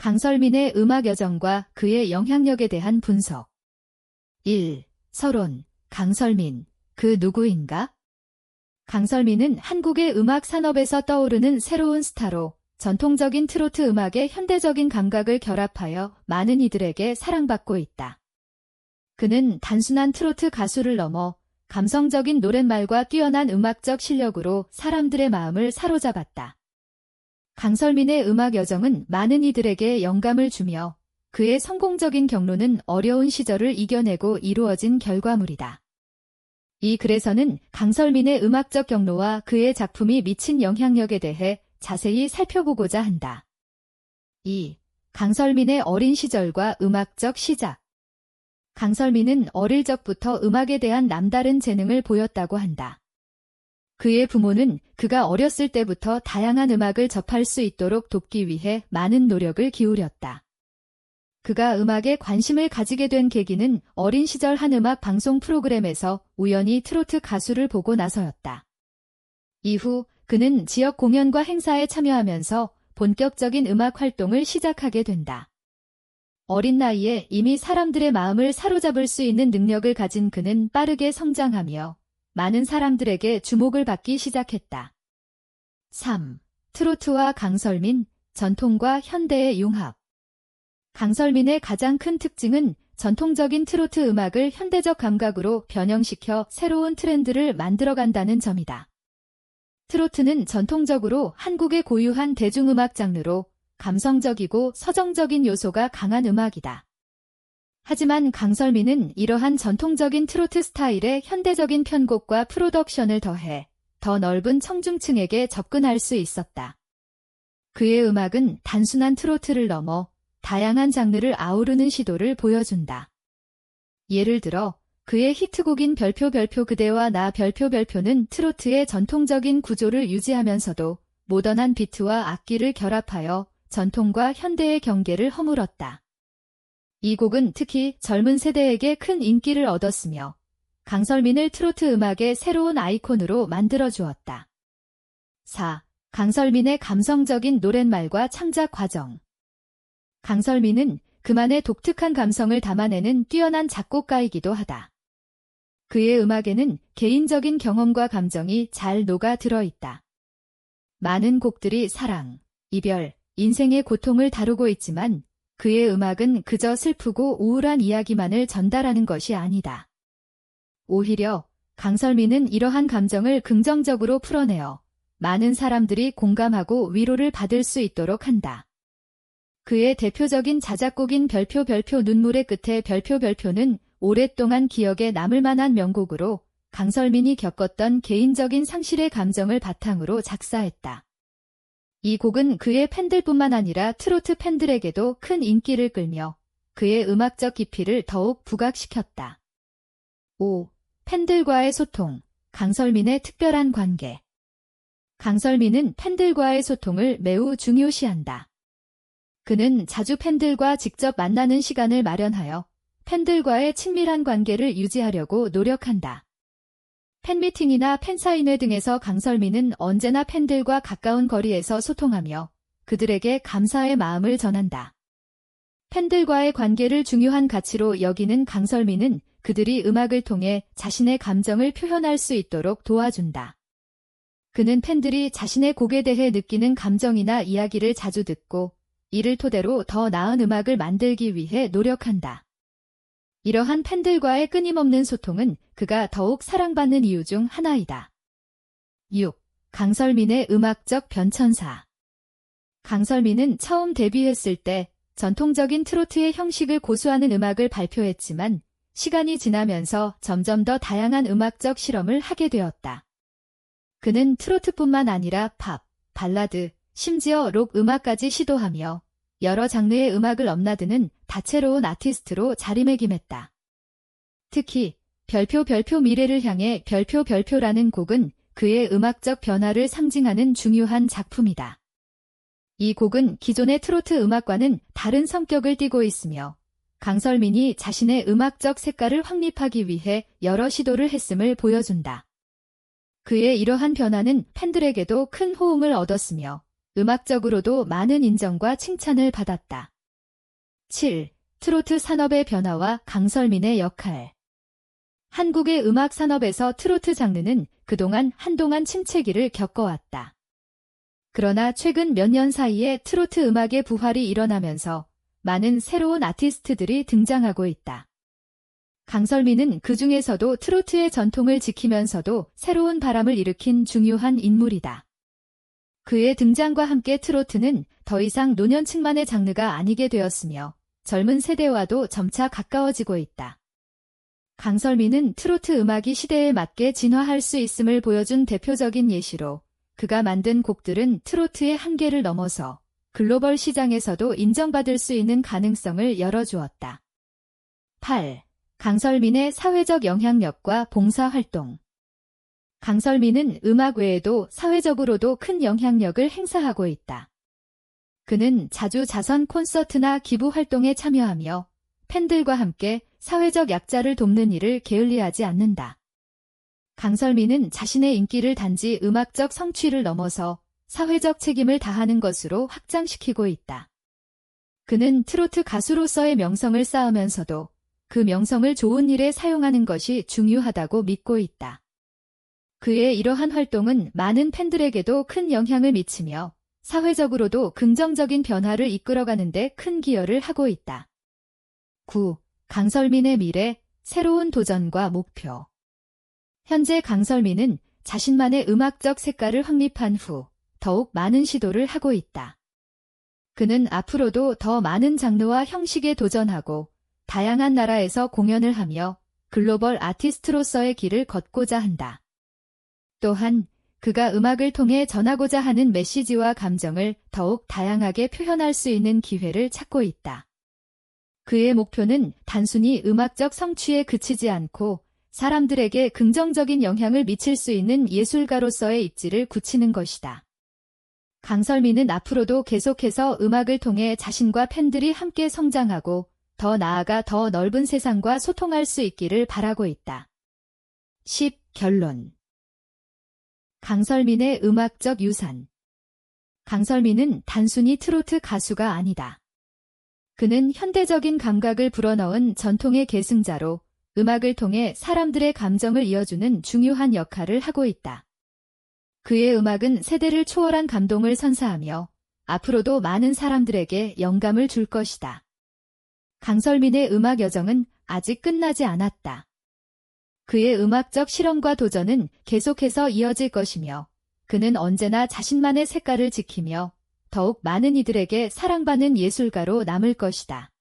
강설민의 음악 여정과 그의 영향력에 대한 분석. 1. 서론. 강설민. 그 누구인가? 강설민은 한국의 음악 산업에서 떠오르는 새로운 스타로 전통적인 트로트 음악의 현대적인 감각을 결합하여 많은 이들에게 사랑받고 있다. 그는 단순한 트로트 가수를 넘어 감성적인 노랫말과 뛰어난 음악적 실력으로 사람들의 마음을 사로잡았다. 강설민의 음악 여정은 많은 이들에게 영감을 주며 그의 성공적인 경로는 어려운 시절을 이겨내고 이루어진 결과물이다. 이 글에서는 강설민의 음악적 경로와 그의 작품이 미친 영향력에 대해 자세히 살펴보고자 한다. 2. 강설민의 어린 시절과 음악적 시작. 강설민은 어릴 적부터 음악에 대한 남다른 재능을 보였다고 한다. 그의 부모는 그가 어렸을 때부터 다양한 음악을 접할 수 있도록 돕기 위해 많은 노력을 기울였다. 그가 음악에 관심을 가지게 된 계기는 어린 시절 한 음악 방송 프로그램에서 우연히 트로트 가수를 보고 나서였다. 이후 그는 지역 공연과 행사에 참여하면서 본격적인 음악 활동을 시작하게 된다. 어린 나이에 이미 사람들의 마음을 사로잡을 수 있는 능력을 가진 그는 빠르게 성장하며 많은 사람들에게 주목을 받기 시작했다. 3. 트로트와 강설민, 전통과 현대의 융합. 강설민의 가장 큰 특징은 전통적인 트로트 음악을 현대적 감각으로 변형시켜 새로운 트렌드를 만들어간다는 점이다. 트로트는 전통적으로 한국의 고유한 대중음악 장르로 감성적이고 서정적인 요소가 강한 음악이다. 하지만 강설민은 이러한 전통적인 트로트 스타일에 현대적인 편곡과 프로덕션을 더해 더 넓은 청중층에게 접근할 수 있었다. 그의 음악은 단순한 트로트를 넘어 다양한 장르를 아우르는 시도를 보여준다. 예를 들어 그의 히트곡인 별표 별표 그대와 나 별표 별표는 트로트의 전통적인 구조를 유지하면서도 모던한 비트와 악기를 결합하여 전통과 현대의 경계를 허물었다. 이 곡은 특히 젊은 세대에게 큰 인기를 얻었으며 강설민을 트로트 음악의 새로운 아이콘으로 만들어 주었다. 4. 강설민의 감성적인 노랫말과 창작 과정 강설민은 그만의 독특한 감성을 담아내는 뛰어난 작곡가이기도 하다. 그의 음악에는 개인적인 경험과 감정이 잘 녹아 들어있다. 많은 곡들이 사랑, 이별, 인생의 고통을 다루고 있지만 그의 음악은 그저 슬프고 우울한 이야기만을 전달하는 것이 아니다. 오히려 강설민은 이러한 감정을 긍정적으로 풀어내어 많은 사람들이 공감하고 위로를 받을 수 있도록 한다. 그의 대표적인 자작곡인 별표 별표 눈물의 끝에 별표 별표는 오랫동안 기억에 남을 만한 명곡으로 강설민이 겪었던 개인적인 상실의 감정을 바탕으로 작사했다. 이 곡은 그의 팬들뿐만 아니라 트로트 팬들에게도 큰 인기를 끌며 그의 음악적 깊이를 더욱 부각시켰다. 5. 팬들과의 소통, 강설민의 특별한 관계. 강설민은 팬들과의 소통을 매우 중요시한다. 그는 자주 팬들과 직접 만나는 시간을 마련하여 팬들과의 친밀한 관계를 유지하려고 노력한다. 팬미팅이나 팬사인회 등에서 강설민은 언제나 팬들과 가까운 거리에서 소통하며 그들에게 감사의 마음을 전한다. 팬들과의 관계를 중요한 가치로 여기는 강설민은 그들이 음악을 통해 자신의 감정을 표현할 수 있도록 도와준다. 그는 팬들이 자신의 곡에 대해 느끼는 감정이나 이야기를 자주 듣고 이를 토대로 더 나은 음악을 만들기 위해 노력한다. 이러한 팬들과의 끊임없는 소통은 그가 더욱 사랑받는 이유 중 하나이다. 6. 강설민의 음악적 변천사 강설민은 처음 데뷔했을 때 전통적인 트로트의 형식을 고수하는 음악을 발표했지만 시간이 지나면서 점점 더 다양한 음악적 실험을 하게 되었다. 그는 트로트뿐만 아니라 팝, 발라드, 심지어 록 음악까지 시도하며 여러 장르의 음악을 넘나드는 다채로운 아티스트로 자리매김했다. 특히 별표 별표 미래를 향해 별표 별표라는 곡은 그의 음악적 변화를 상징하는 중요한 작품이다. 이 곡은 기존의 트로트 음악과는 다른 성격을 띠고 있으며 강설민이 자신의 음악적 색깔을 확립하기 위해 여러 시도를 했음을 보여준다. 그의 이러한 변화는 팬들에게도 큰 호응을 얻었으며 음악적으로도 많은 인정과 칭찬을 받았다. 7. 트로트 산업의 변화와 강설민의 역할. 한국의 음악 산업에서 트로트 장르는 그동안 한동안 침체기를 겪어왔다. 그러나 최근 몇 년 사이에 트로트 음악의 부활이 일어나면서 많은 새로운 아티스트들이 등장하고 있다. 강설민은 그 중에서도 트로트의 전통을 지키면서도 새로운 바람을 일으킨 중요한 인물이다. 그의 등장과 함께 트로트는 더 이상 노년층만의 장르가 아니게 되었으며 젊은 세대와도 점차 가까워지고 있다. 강설민은 트로트 음악이 시대에 맞게 진화할 수 있음을 보여준 대표적인 예시로 그가 만든 곡들은 트로트의 한계를 넘어서 글로벌 시장에서도 인정받을 수 있는 가능성을 열어주었다. 8. 강설민의 사회적 영향력과 봉사활동 강설민은 음악 외에도 사회적으로도 큰 영향력을 행사하고 있다. 그는 자주 자선 콘서트나 기부 활동에 참여하며 팬들과 함께 사회적 약자를 돕는 일을 게을리하지 않는다. 강설민은 자신의 인기를 단지 음악적 성취를 넘어서 사회적 책임을 다하는 것으로 확장시키고 있다. 그는 트로트 가수로서의 명성을 쌓으면서도 그 명성을 좋은 일에 사용하는 것이 중요하다고 믿고 있다. 그의 이러한 활동은 많은 팬들에게도 큰 영향을 미치며 사회적으로도 긍정적인 변화를 이끌어가는데 큰 기여를 하고 있다. 9. 강설민의 미래, 새로운 도전과 목표. 현재 강설민은 자신만의 음악적 색깔을 확립한 후 더욱 많은 시도를 하고 있다. 그는 앞으로도 더 많은 장르와 형식에 도전하고 다양한 나라에서 공연을 하며 글로벌 아티스트로서의 길을 걷고자 한다. 또한 그가 음악을 통해 전하고자 하는 메시지와 감정을 더욱 다양하게 표현할 수 있는 기회를 찾고 있다. 그의 목표는 단순히 음악적 성취에 그치지 않고 사람들에게 긍정적인 영향을 미칠 수 있는 예술가로서의 입지를 굳히는 것이다. 강설민은 앞으로도 계속해서 음악을 통해 자신과 팬들이 함께 성장하고 더 나아가 더 넓은 세상과 소통할 수 있기를 바라고 있다. 10. 결론 강설민의 음악적 유산 강설민은 단순히 트로트 가수가 아니다. 그는 현대적인 감각을 불어넣은 전통의 계승자로 음악을 통해 사람들의 감정을 이어주는 중요한 역할을 하고 있다. 그의 음악은 세대를 초월한 감동을 선사하며 앞으로도 많은 사람들에게 영감을 줄 것이다. 강설민의 음악 여정은 아직 끝나지 않았다. 그의 음악적 실험과 도전은 계속해서 이어질 것이며 그는 언제나 자신만의 색깔을 지키며 더욱 많은 이들에게 사랑받는 예술가로 남을 것이다.